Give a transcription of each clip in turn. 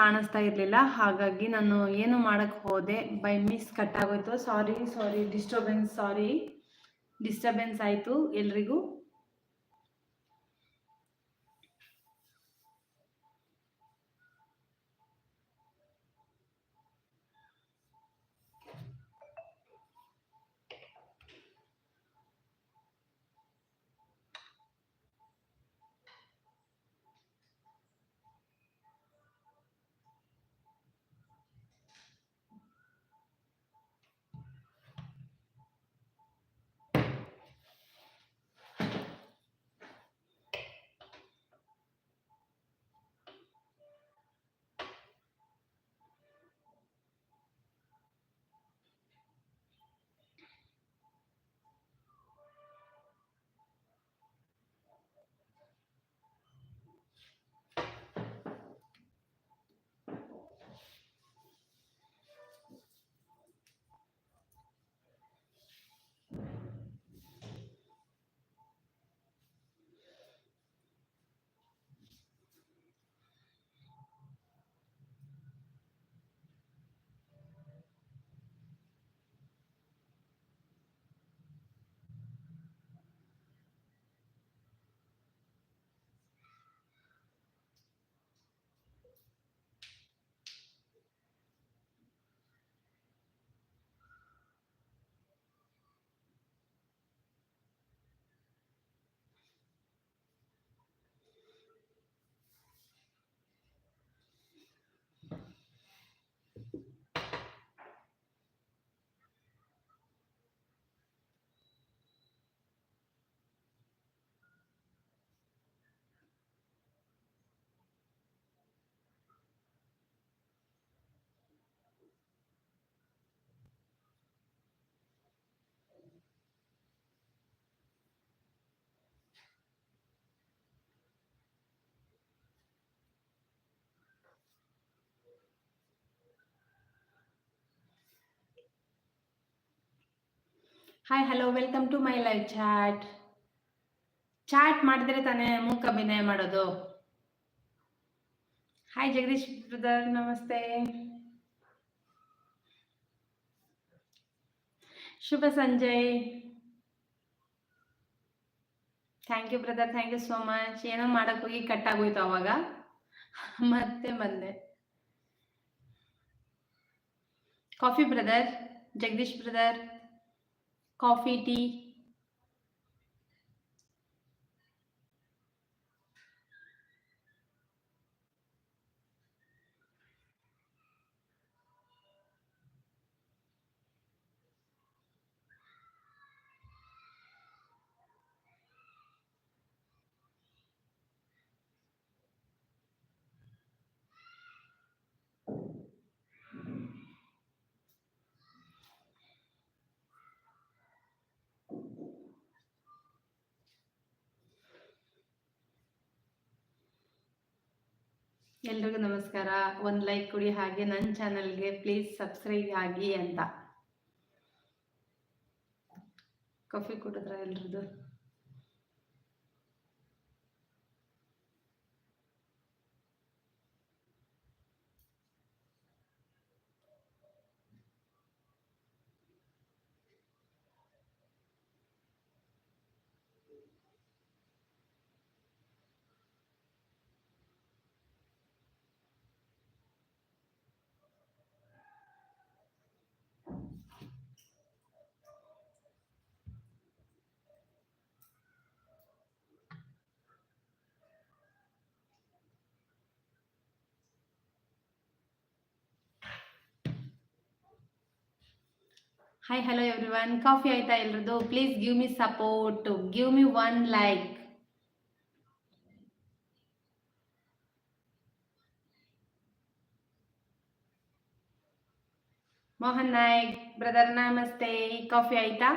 ಕಾಣಿಸ್ತಾ ಇರಲಿಲ್ಲ. ಹಾಗಾಗಿ ನಾನು ಏನು ಮಾಡಕ್ಕೆ ಹೋದೆ? ಬೈ ಮಿಸ್ ಕಟ್ ಆಗೋಯ್ತು. ಸಾರಿ ಸಾರಿ ಡಿಸ್ಟರ್ಬೆನ್ಸ್ ಸಾರಿ ಡಿಸ್ಟರ್ಬೆನ್ಸ್ ಆಯಿತು ಎಲ್ರಿಗೂ. Hi hello welcome to my live chat chat ಮಾಡಿದ್ರೆ ತಾನೇ ಮೂಕ ಅಭಿನಯ ಮಾಡೋದು. ಹಾಯ್ ಜಗದೀಶ್ ಬ್ರದರ್ ನಮಸ್ತೆ. ಶುಭ Sanjay thank you brother thank you so much ಏನೋ ಮಾಡಕ್ ಹೋಗಿ ಕಟ್ ಆಗೋಯ್ತು ಅವಾಗ. ಮತ್ತೆ ಬಂದೆ. Coffee brother Jagadish brother coffee tea ಎಲ್ರಿಗೂ ನಮಸ್ಕಾರ. ಒಂದು ಲೈಕ್ ಕೊಡಿ, ಹಾಗೆ ನನ್ನ ಚಾನಲ್ಗೆ ಪ್ಲೀಸ್ ಸಬ್ಸ್ಕ್ರೈಬ್ ಆಗಿ ಅಂತ. ಕಾಫಿ ಕುಡಿದ್ರ ಎಲ್ರದ್ದು? Hi hello everyone coffee ಆಯ್ತಾ ಎಲ್ರದ್ದು please give me support give me one like Mohan Naik brother ನಮಸ್ತೆ ಕಾಫಿ ಆಯ್ತಾ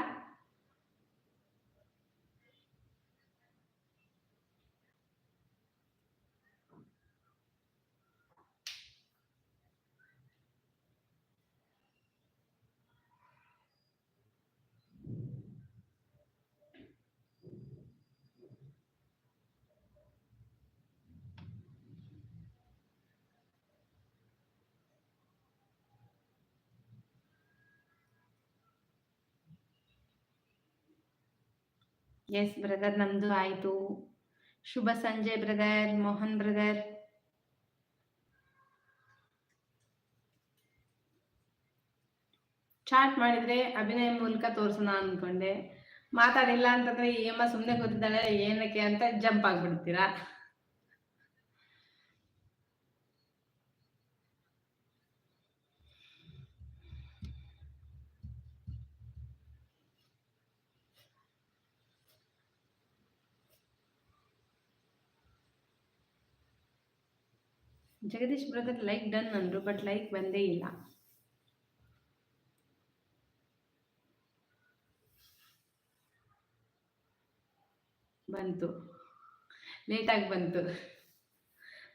ಎಸ್ ಬ್ರದರ್ ನಮ್ದು ಆಯ್ತು ಶುಭ ಸಂಜೆ ಬ್ರದರ್ ಮೋಹನ್ ಬ್ರದರ್ ಚಾಟ್ ಮಾಡಿದ್ರೆ ಅಭಿನಯ ಮೂಲಕ ತೋರ್ಸೋಣ ಅನ್ಕೊಂಡೆ. ಮಾತಾಡಿಲ್ಲ ಅಂತಂದ್ರೆ ಅಮ್ಮ ಸುಮ್ಮನೆ ಕೂತಿದ್ದಾಳೆ, ಏನಕ್ಕೆ ಅಂತ ಜಂಪ್ ಆಗ್ಬಿಡ್ತೀರಾ? ಜಗದೀಶ್ ಬ್ರದರ್ ಲೈಕ್ ಡನ್ ಅಂದ್ರು ಬಟ್ ಲೈಕ್ ಬಂದೇ ಇಲ್ಲ. ಬಂತು. ಲೇಟಾಗಿ ಬಂತು.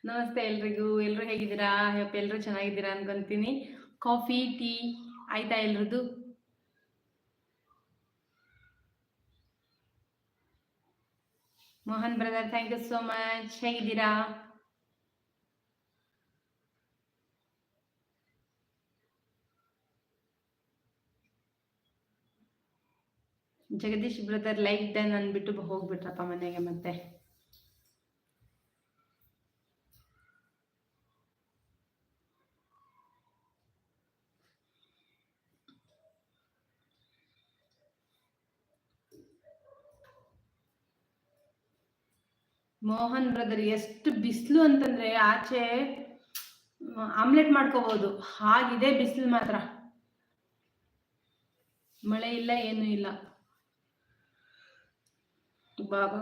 ನಮಸ್ತೆ ಎಲ್ರಿಗೂ. ಎಲ್ಲರೂ ಹೇಗಿದ್ದೀರಾ? ಹೇಪ್ ಎಲ್ಲರೂ ಚೆನ್ನಾಗಿದ್ದೀರಾ ಅನ್ಕೊಂತೀನಿ. ಕಾಫಿ ಟೀ ಆಯ್ತಾ ಎಲ್ರದ್ದು? Mohan brother thank you so much ಹೇಗಿದ್ದೀರಾ? ಜಗದೀಶ್ ಬ್ರದರ್ ಲೈಕ್ ಡನ್ ಅಂದ್ಬಿಟ್ಟು ಹೋಗ್ಬಿಟ್ರಪ್ಪ ಮನೆಗೆ ಮತ್ತೆ. ಮೋಹನ್ ಬ್ರದರ್ ಎಷ್ಟು ಬಿಸಿಲು ಅಂತಂದ್ರೆ ಆಚೆ ಆಮ್ಲೆಟ್ ಮಾಡ್ಕೋಬಹುದು ಹಾಗಿದೆ ಬಿಸಿಲು ಮಾತ್ರ. ಮಳೆ ಇಲ್ಲ, ಏನು ಇಲ್ಲ. ಬಾಬಾ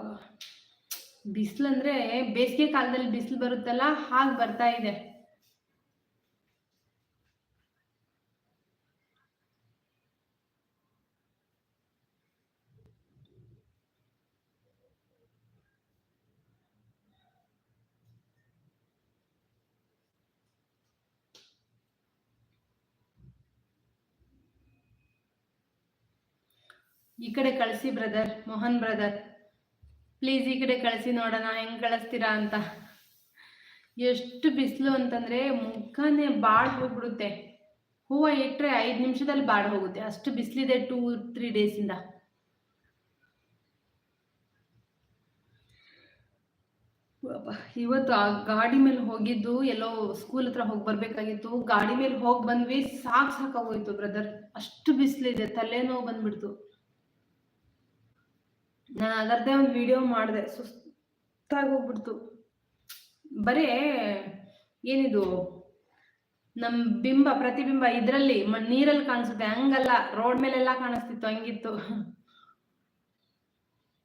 ಬಿಸಿಲು ಅಂದ್ರೆ ಬೇಸಿಗೆ ಕಾಲದಲ್ಲಿ ಬಿಸಿಲು ಬರುತ್ತಲ್ಲ, ಹಾಗೆ ಬರ್ತಾ ಇದೆ. ಈ ಕಡೆ ಕಳಿಸಿ ಬ್ರದರ್ ಮೋಹನ್ ಬ್ರದರ್ ಪ್ಲೀಸ್ ಈ ಕಡೆ ಕಳಿಸಿ ನೋಡೋಣ, ಹೆಂಗೆ ಕಳಿಸ್ತೀರಾ ಅಂತ. ಎಷ್ಟು ಬಿಸಿಲು ಅಂತಂದ್ರೆ ಮುಖನೇ ಬಾಡ್ ಹೋಗ್ಬಿಡುತ್ತೆ. ಹೂವು ಇಟ್ಟರೆ ಐದು ನಿಮಿಷದಲ್ಲಿ ಬಾಡ್ ಹೋಗುತ್ತೆ. ಅಷ್ಟು ಬಿಸಿಲಿದೆ ಟೂ, ತ್ರೀ ಡೇಸಿಂದ ಇವತ್ತು ಆ ಗಾಡಿ ಮೇಲೆ ಹೋಗಿದ್ದು, ಎಲ್ಲೋ ಸ್ಕೂಲ್ ಹತ್ರ ಹೋಗಿ ಬರ್ಬೇಕಾಗಿತ್ತು. ಗಾಡಿ ಮೇಲೆ ಹೋಗಿ ಬಂದ್ವಿ, ಸಾಕ್ ಸಾಕಾಗೋಯ್ತು ಬ್ರದರ್ ಅಷ್ಟು ಬಿಸಿಲಿದೆ, ತಲೆನೋವು ಬಂದ್ಬಿಡ್ತು. ನಾನು ಅದರದ್ದೇ ಒಂದು ವಿಡಿಯೋ ಮಾಡಿದೆ ಸುಸ್ತಾಗಿ ಹೋಗ್ಬಿಡ್ತು ಬರೇ ಏನಿದು ನಮ್ಮ ಬಿಂಬ, ಪ್ರತಿಬಿಂಬ ಇದರಲ್ಲಿ ನೀರಲ್ಲಿ ಕಾಣಿಸುತ್ತೆ, ಹಂಗಲ್ಲ, ರೋಡ್ ಮೇಲೆಲ್ಲ ಕಾಣಿಸ್ತಿತ್ತು, ಹಂಗಿತ್ತು.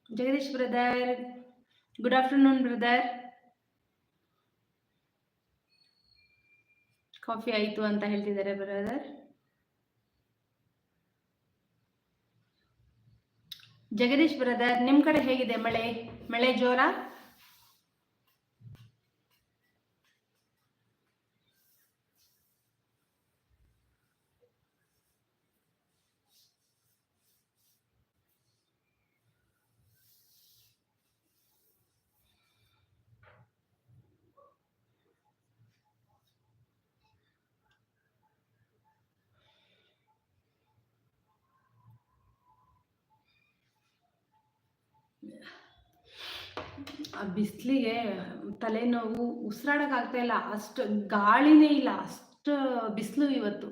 Jagadish brother, good afternoon brother. Coffee ಆಯ್ತು ಅಂತ ಹೇಳ್ತಿದ್ದಾರೆ ಬ್ರದರ್. ಜಗದೀಶ್ ಬ್ರದರ್ ನಿಮ್ಮ ಕಡೆ ಹೇಗಿದೆ ಮಳೆ? ಮಳೆ ಜೋರ? ಆ ಬಿಸಿಲಿಗೆ ತಲೆನೋವು ಆಗ್ತಾ ಇಲ್ಲ. ಅಷ್ಟು ಗಾಳಿನೇ ಇಲ್ಲ. ಅಷ್ಟು ಬಿಸಿಲು ಇವತ್ತು.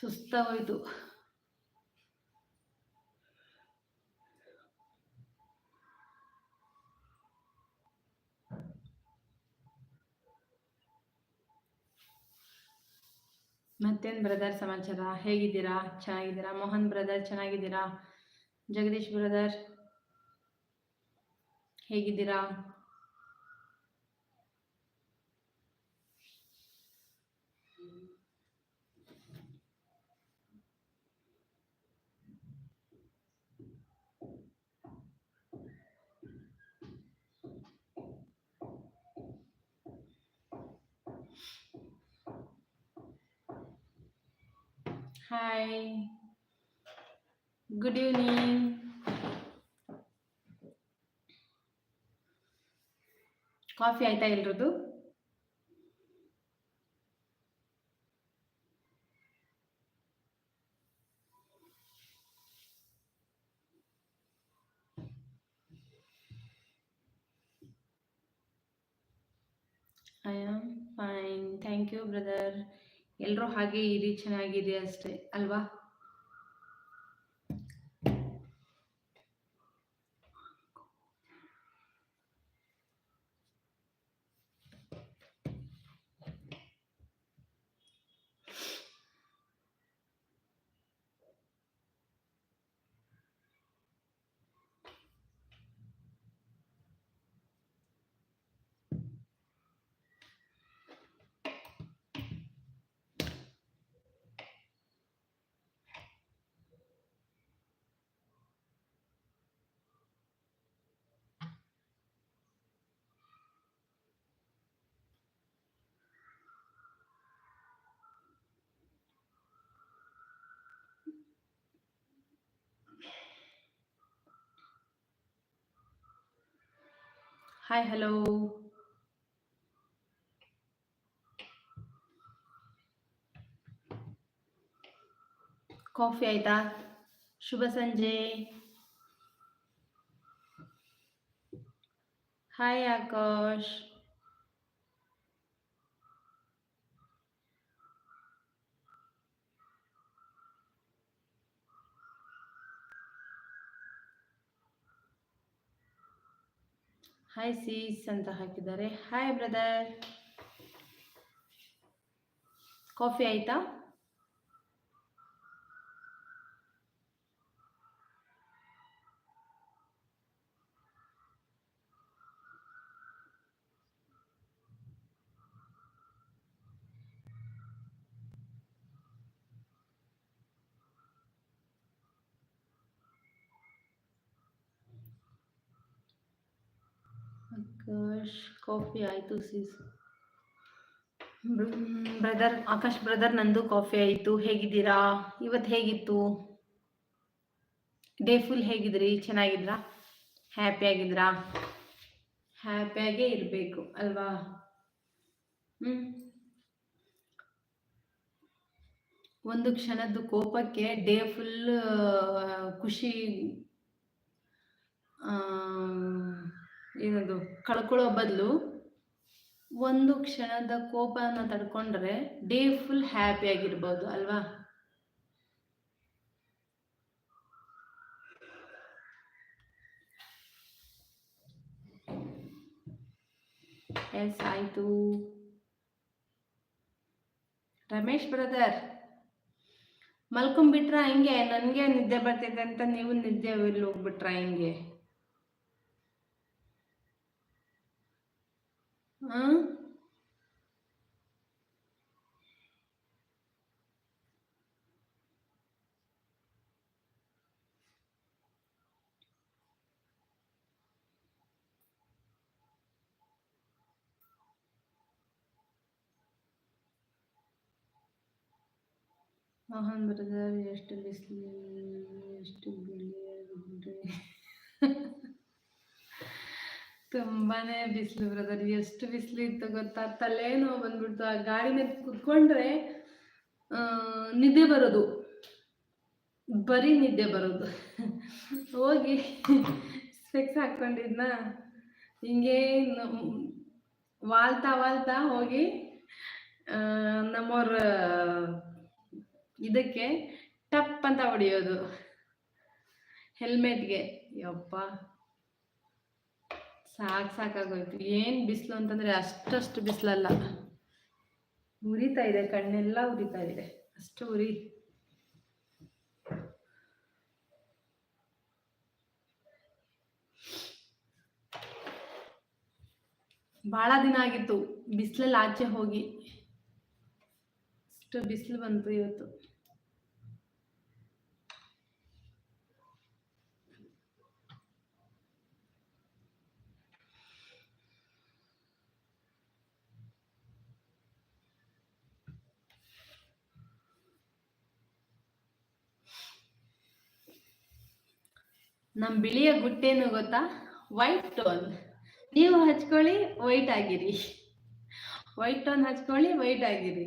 ಸುಸ್ತಾಗೋಯ್ತು. ಮತ್ತೇನು ಬ್ರದರ್ ಸಮಾಚಾರ? ಹೇಗಿದ್ದೀರಾ? ಚೆನ್ನಾಗಿದ್ದೀರಾ? ಮೋಹನ್ ಬ್ರದರ್ ಚೆನ್ನಾಗಿದ್ದೀರಾ? ಜಗದೀಶ್ ಬ್ರದರ್ ಹೇಗಿದ್ದೀರಾ? ಹಾಯ್ ಗುಡ್ ಈವ್ನಿಂಗ್ ಕಾಫಿ ಆಯ್ತಾ ಎಲ್ರದ್ದು? I am fine thank you brother ಎಲ್ಲರೂ ಹಾಗೆ ಇರಿ ಚೆನ್ನಾಗಿದೆ ಅಷ್ಟೇ, ಅಲ್ವಾ? ಹಾಯ್ ಹಲೋ ಕಾಫಿ ಆಯ್ತಾ? ಶುಭ ಸಂಜೆ. ಹಾಯ್ ಆಕಾಶ್. ಹಾಯ್ ಸೀಸ್ ಅಂತ ಹಾಕಿದ್ದಾರೆ. ಹಾಯ್ ಬ್ರದರ್ ಕಾಫಿ ಆಯ್ತಾ ಆಕಾಶ್ ಕಾಫಿ ಆಯಿತು ಸೀಸ್ ಬ್ರದರ್ ಆಕಾಶ್ ಬ್ರದರ್ ನಂದು ಕಾಫಿ ಆಯಿತು. ಹೇಗಿದ್ದೀರಾ? ಇವತ್ತು ಹೇಗಿತ್ತು? Day full ಹೇಗಿದ್ರಿ? ಚೆನ್ನಾಗಿದ್ರಾ? ಹ್ಯಾಪಿಯಾಗಿದ್ರಾ ಹ್ಯಾಪಿಯಾಗೇ ಇರಬೇಕು, ಅಲ್ವಾ? ಹ್ಞೂ ಒಂದು ಕ್ಷಣದ ಕೋಪಕ್ಕೆ ಡೇ ಫುಲ್ ಖುಷಿ ಏನದು, ಕಳ್ಕೊಳ್ಳೋ ಬದಲು ಒಂದು ಕ್ಷಣದ ಕೋಪನ ತಡ್ಕೊಂಡ್ರೆ ಡೇ ಫುಲ್ ಹ್ಯಾಪಿ ಆಗಿರ್ಬೋದು ಅಲ್ವಾ? ಎಸ್, ಆಯಿತು. ರಮೇಶ್ ಬ್ರದರ್ ಮಲ್ಕೊಂಬಿಟ್ರ ಹಿಂಗೆ? ನನಗೆ ನಿದ್ದೆ ಬರ್ತಿದೆ ಅಂತ ನೀವು ನಿದ್ದೆ ಹೋಗ್ಬಿಟ್ರ ಹಿಂಗೆ? ಮೋಹನ್ ಬ್ರದರ್ ಎಷ್ಟು ಬಿಸಿಲು ಎಷ್ಟು ಬಿಳಿಯಾಗಿದ್ರೆ ತುಂಬಾನೇ ಬಿಸಿಲು ಬ್ರದರ್, ಎಷ್ಟು ಬಿಸಿಲು ಇತ್ತು ಗೊತ್ತಾ? ತಲೆನೋ ಬಂದ್ಬಿಡ್ತು. ಆ ಗಾಡಿನ ಕುತ್ಕೊಂಡ್ರೆ ನಿದ್ದೆ ಬರೋದು. ಬರೀ ನಿದ್ದೆ ಬರೋದು. ಹೋಗಿ ಸ್ಪೆಕ್ಸ್ ಹಾಕೊಂಡಿದ್ನ. ಹಿಂಗೆ ವಾಲ್ತಾ ವಾಲ್ತಾ ಹೋಗಿ ನಮ್ಮವ್ರ, ಇದಕ್ಕೆ ಟಪ್ ಅಂತ ಹೊಡೆಯೋದು. ಹೆಲ್ಮೆಟ್ಗೆ ಯಪ್ಪ. ಸಾಕು ಸಾಕಾಗೋಯ್ತು. ಏನು ಬಿಸಿಲು ಅಂತಂದ್ರೆ ಅಷ್ಟಷ್ಟು ಬಿಸಿಲಲ್ಲ. ಉರಿತಾ ಇದೆ, ಕಣ್ಣೆಲ್ಲ ಉರಿತಾ ಇದೆ. ಅಷ್ಟು ಉರಿ. ಭಾಳ ದಿನ ಆಗಿತ್ತು. ಬಿಸಿಲಲ್ಲಿ ಆಚೆ ಹೋಗಿ. ಅಷ್ಟು ಬಿಸಿಲು ಬಂತು ಇವತ್ತು. ನಮ್ಮ ಬಿಳಿಯ ಗುಟ್ಟೇನು ಗೊತ್ತಾ? ವೈಟ್ ಟೋನ್ ನೀವು ಹಚ್ಕೊಳ್ಳಿ ವೈಟ್ ಆಗಿರಿ. ವೈಟ್ ಟೋನ್ ಹಚ್ಕೊಳ್ಳಿ ವೈಟ್ ಆಗಿರಿ.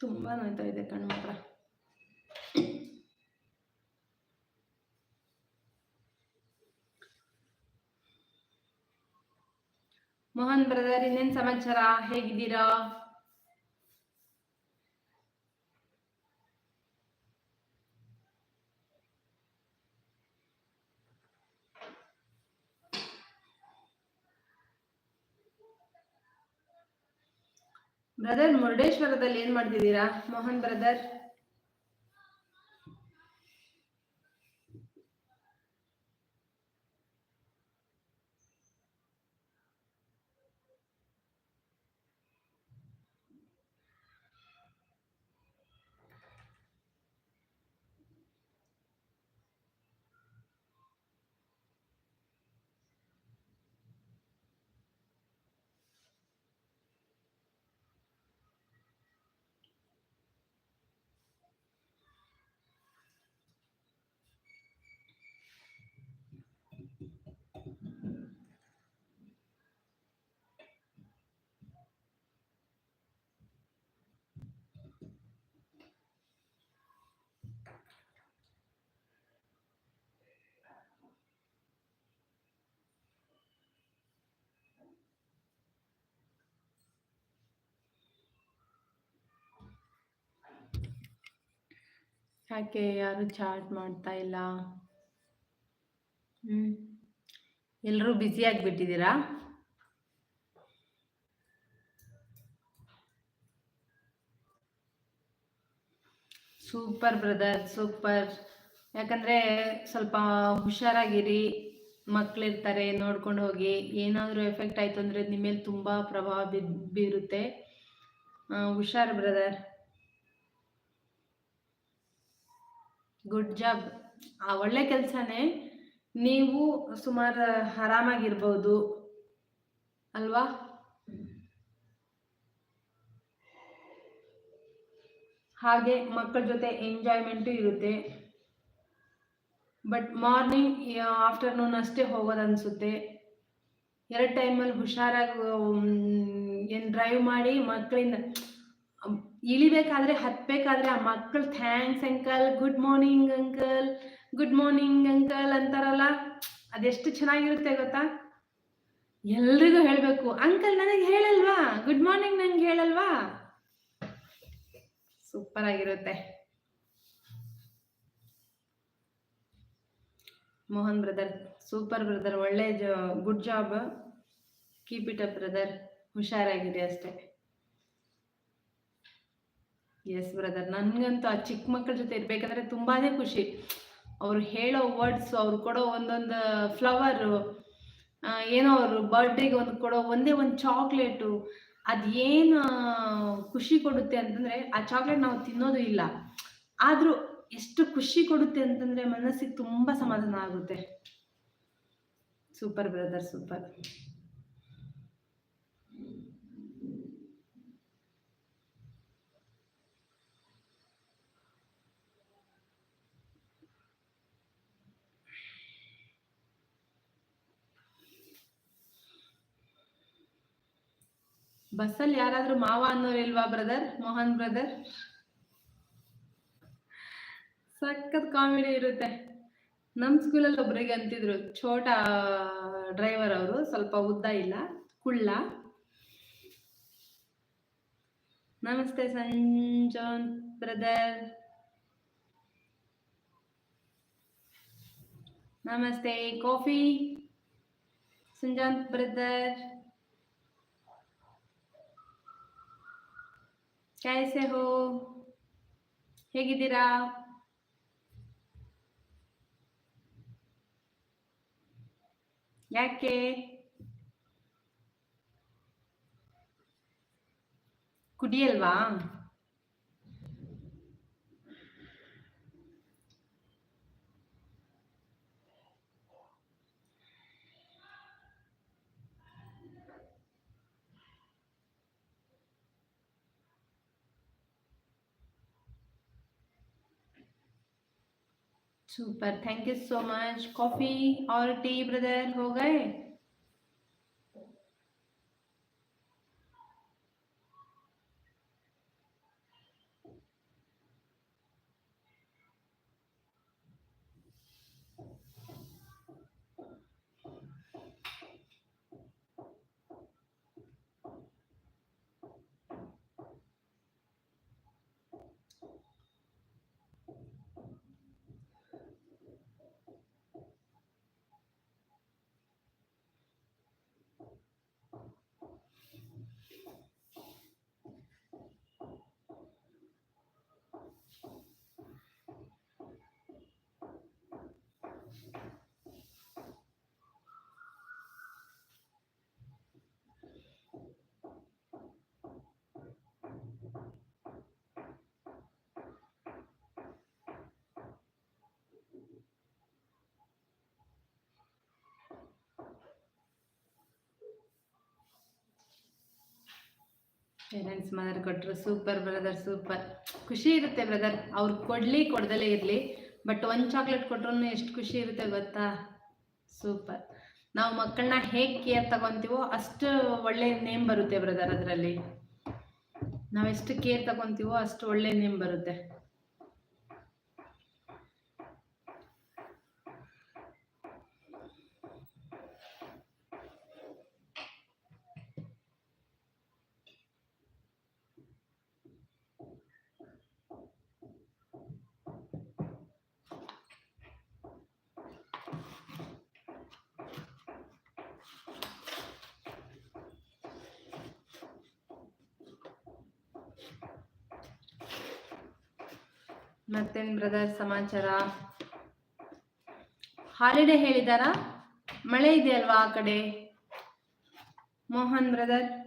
ತುಂಬಾ ನೋಯ್ತಾ ಇದೆ ಕಣ್ಣು ಮಾತ್ರ. ಮೋಹನ್ ಬ್ರದರ್, ಇನ್ನೇನ್ ಸಮಾಚಾರ? ಹೇಗಿದ್ದೀರಾ? ಬ್ರದರ್ ಮುರುಡೇಶ್ವರದಲ್ಲಿ ಏನ್ ಮಾಡ್ತಿದ್ದೀರಾ? ಮೋಹನ್ ಬ್ರದರ್ ಯಾಕೆ ಯಾರು ಚಾಟ್ ಮಾಡ್ತಾ ಇಲ್ಲ? ಹ್ಮ್. ಎಲ್ಲರೂ ಬ್ಯುಸಿ ಆಗಿಬಿಟ್ಟಿದ್ದೀರಾ? Super brother, super. ಯಾಕಂದ್ರೆ ಸ್ವಲ್ಪ ಹುಷಾರಾಗಿರಿ, ಮಕ್ಳಿರ್ತಾರೆ, ನೋಡ್ಕೊಂಡು ಹೋಗಿ. ಏನಾದರೂ ಎಫೆಕ್ಟ್ ಆಯ್ತು ಅಂದ್ರೆ ನಿಮ್ಮ ಮೇಲೆ ತುಂಬಾ ಪ್ರಭಾವ ಬೀರ್ ಬೀರುತ್ತೆ. ಹುಷಾರ್ ಬ್ರದರ್. ಗುಡ್ ಜಾಬ್ ಆ ಒಳ್ಳೆ ಕೆಲಸನೇ ನೀವು ಸುಮಾರು ಆರಾಮಾಗಿರ್ಬೋದು. ಅಲ್ವಾ? ಹಾಗೆ ಮಕ್ಕಳ ಜೊತೆ ಎಂಜಾಯ್ಮೆಂಟು ಇರುತ್ತೆ. ಬಟ್ ಮಾರ್ನಿಂಗ್ ಆಫ್ಟರ್ನೂನ್ ಅಷ್ಟೇ ಹೋಗೋದು ಅನಿಸುತ್ತೆ ಎರಡು ಟೈಮಲ್ಲಿ ಹುಷಾರಾಗಿ ಏನು ಡ್ರೈವ್ ಮಾಡಿ ಮಕ್ಕಳಿಂದ ಇಳಿಬೇಕಾದ್ರೆ ಹತ್ಬೇಕಾದ್ರೆ ಆ ಮಕ್ಕಳು thanks uncle good morning uncle good morning uncle ಅಂತಾರಲ್ಲ. ಅದೆಷ್ಟು ಚೆನ್ನಾಗಿರುತ್ತೆ ಗೊತ್ತಾ? ಎಲ್ರಿಗೂ ಹೇಳಬೇಕು ಅಂಕಲ್ ನನಗೆ ಹೇಳಲ್ವಾ? ಗುಡ್ ಮಾರ್ನಿಂಗ್ ನಂಗೆ ಹೇಳಲ್ವಾ? ಸೂಪರ್ ಆಗಿರುತ್ತೆ ಮೋಹನ್ ಬ್ರದರ್, ಸೂಪರ್ ಬ್ರದರ್. ಒಳ್ಳೆ good job. Keep it up brother. ಹುಷಾರಾಗಿದೆ ಅಷ್ಟೇ. ಎಸ್ ಬ್ರದರ್ ನನಗಂತೂ ಆ ಚಿಕ್ಕ ಮಕ್ಕಳ ಜೊತೆ ಇರ್ಬೇಕಂದ್ರೆ ತುಂಬಾನೇ ಖುಷಿ. ಅವ್ರು ಹೇಳೋ ವರ್ಡ್ಸ್ ಅವ್ರು ಕೊಡೋ ಒಂದೊಂದು ಫ್ಲವರು ಏನೋ ಅವರು ಬರ್ಡೇಗೆ ಒಂದು ಕೊಡೋ ಒಂದೇ ಒಂದು ಚಾಕ್ಲೇಟು ಅದೇನು ಖುಷಿ ಕೊಡುತ್ತೆ ಅಂತಂದ್ರೆ ಆ ಚಾಕ್ಲೇಟ್ ನಾವು ತಿನ್ನೋದು ಇಲ್ಲ. ಆದ್ರೂ ಎಷ್ಟು ಖುಷಿ ಕೊಡುತ್ತೆ ಅಂತಂದ್ರೆ ಮನಸ್ಸಿಗೆ ತುಂಬಾ ಸಮಾಧಾನ ಆಗುತ್ತೆ. ಸೂಪರ್ ಬ್ರದರ್ ಸೂಪರ್ ಬಸ್ಸಲ್ಲಿ ಯಾರಾದ್ರೂ ಮಾವ ಅನ್ನೋರಿಲ್ವಾ ಬ್ರದರ್ ಮೋಹನ್ ಬ್ರದರ್ ಸಖತ್ ಕಾಮಿಡಿ ಇರುತ್ತೆ. ನಮ್ಮ ಸ್ಕೂಲಲ್ಲಿ ಒಬ್ರಿಗೆ ಅಂತಿದ್ರು, ಛೋಟ ಡ್ರೈವರ್ ಅವರು, ಸ್ವಲ್ಪ ಉದ್ದ ಇಲ್ಲ, ಕುಳ್ಳ. ನಮಸ್ತೆ ಸಂಜೋನ್ ಬ್ರದರ್ ನಮಸ್ತೆ ಕಾಫಿ ಸಂಜಾನ್ ಬ್ರದರ್ कैसे हो ಹೇಗಿದ್ದೀರಾ ಯಾಕೆ ಕುಡಿಯಲ್ವಾ super thank you so much coffee और टी ब्रदर हो गए? ಪೇರೆಂಟ್ಸ್ ಮದರ್ ಕೊಟ್ಟರು ಸೂಪರ್ ಬ್ರದರ್ ಸೂಪರ್ ಖುಷಿ ಇರುತ್ತೆ ಬ್ರದರ್ ಅವ್ರು ಕೊಡಲಿ, ಕೊಡ್ದಲೇ ಇರಲಿ. ಬಟ್ ಒಂದು ಚಾಕ್ಲೇಟ್ ಕೊಟ್ರೂ ಎಷ್ಟು ಖುಷಿ ಇರುತ್ತೆ ಗೊತ್ತಾ? ಸೂಪರ್ ನಾವು ಮಕ್ಕಳನ್ನ ಹೇಗೆ ಕೇರ್ ತಗೊಂತೀವೋ ಅಷ್ಟು ಒಳ್ಳೆ ನೇಮ್ ಬರುತ್ತೆ ಬ್ರದರ್ ಅದರಲ್ಲಿ. ನಾವೆಷ್ಟು ಕೇರ್ ತಗೊಂತೀವೋ ಅಷ್ಟು ಒಳ್ಳೆ ನೇಮ್ ಬರುತ್ತೆ. ಮತ್ತೇನ್ ಬ್ರದರ್ ಸಮಾಚಾರ? ಹಾಲಿಡೇ ಹೇಳಿದಾರ? ಮಳೆ ಇದೆ ಅಲ್ವಾ ಆ ಕಡೆ? ಮೋಹನ್ ಬ್ರದರ್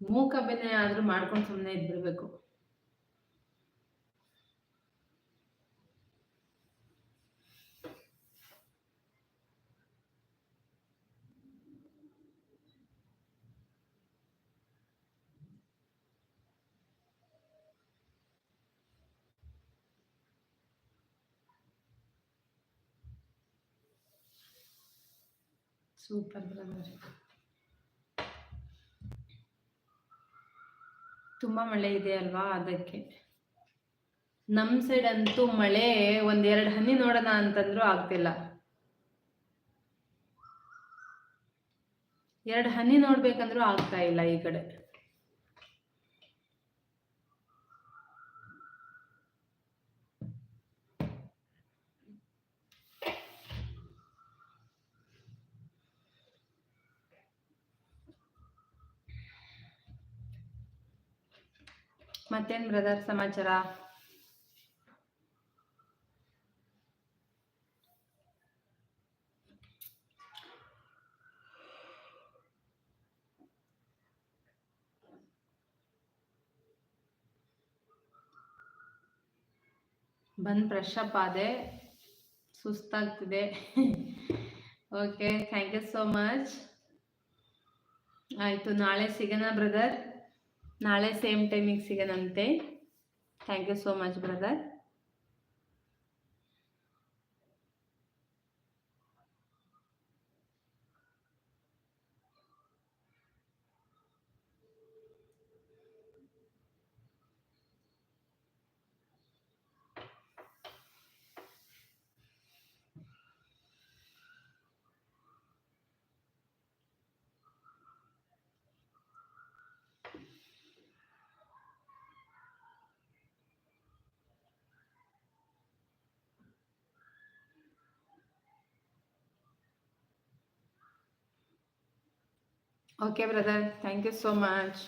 ಮೂಕ ಬೆನೆ ಆದ್ರೂ ಮಾಡ್ಕೊಂಡು ಸುಮ್ಮನೆ ಇದ್ಬಿಡ್ಬೇಕು. Super brother. ತುಂಬಾ ಮಳೆ ಇದೆ ಅಲ್ವಾ ಅದಕ್ಕೆ. ನಮ್ ಸೈಡ್ ಅಂತೂ ಮಳೆ ಒಂದೆರಡು ಹನಿ ನೋಡೋಣ ಅಂತಂದ್ರು ಆಗ್ತಿಲ್ಲ. ಎರಡು ಹನಿ ನೋಡ್ಬೇಕಂದ್ರೂ ಆಗ್ತಾ ಇಲ್ಲ ಈ ಕಡೆ. ಮತ್ತೇನ್ ಬ್ರದರ್ ಸಮಾಚಾರ? ಬಂದ್ ಫ್ರೆಶ್ ಅಪ್ ಆದೆ, ಸುಸ್ತಾಗ್ತಿದೆ. Okay thank you so much ಆಯ್ತು, ನಾಳೆ ಸಿಗೋಣ ಬ್ರದರ್ ನಾಳೆ ಸೇಮ್ ಟೈಮಿಗೆ ಸಿಗೋಣಂತೆ thank you so much brother okay brother thank you so much